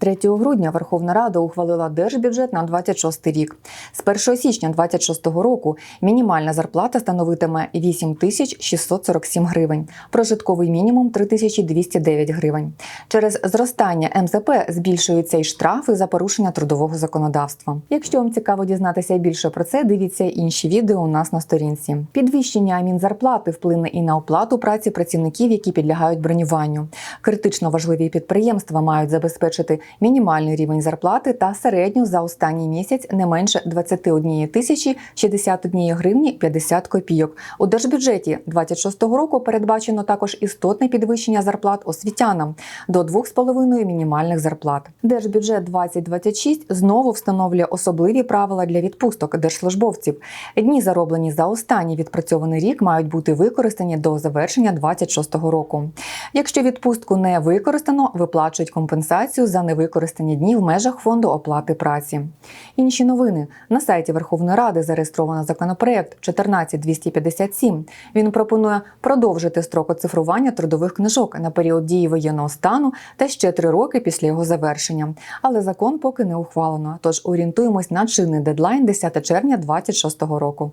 3 грудня Верховна Рада ухвалила держбюджет на 26 рік. З 1 січня 26 року мінімальна зарплата становитиме 8 тисяч 647 гривень, прожитковий мінімум 3209 гривень. Через зростання МЗП збільшуються й штрафи за порушення трудового законодавства. Якщо вам цікаво дізнатися більше про це, дивіться інші відео у нас на сторінці. Підвищення мінзарплати вплине і на оплату праці працівників, які підлягають бронюванню. Критично важливі підприємства мають забезпечити мінімальний рівень зарплати та середню за останній місяць не менше 21 тисячі 61 гривні 50 копійок. У держбюджеті 26 року передбачено також істотне підвищення зарплат освітянам до 2,5 мінімальних зарплат. Держбюджет 2026 знову встановлює особливі правила для відпусток держслужбовців. Дні, зароблені за останній відпрацьований рік, мають бути використані до завершення 26 року. Якщо відпустку не використано, виплачують компенсацію за невикористані дні в межах фонду оплати праці. Інші новини на сайті Верховної Ради зареєстровано законопроект 14257. Він пропонує продовжити строк оцифрування трудових книжок на період дії воєнного стану та ще три роки після його завершення. Але закон поки не ухвалено. Тож орієнтуємось на чинний дедлайн 10 червня 2026 року.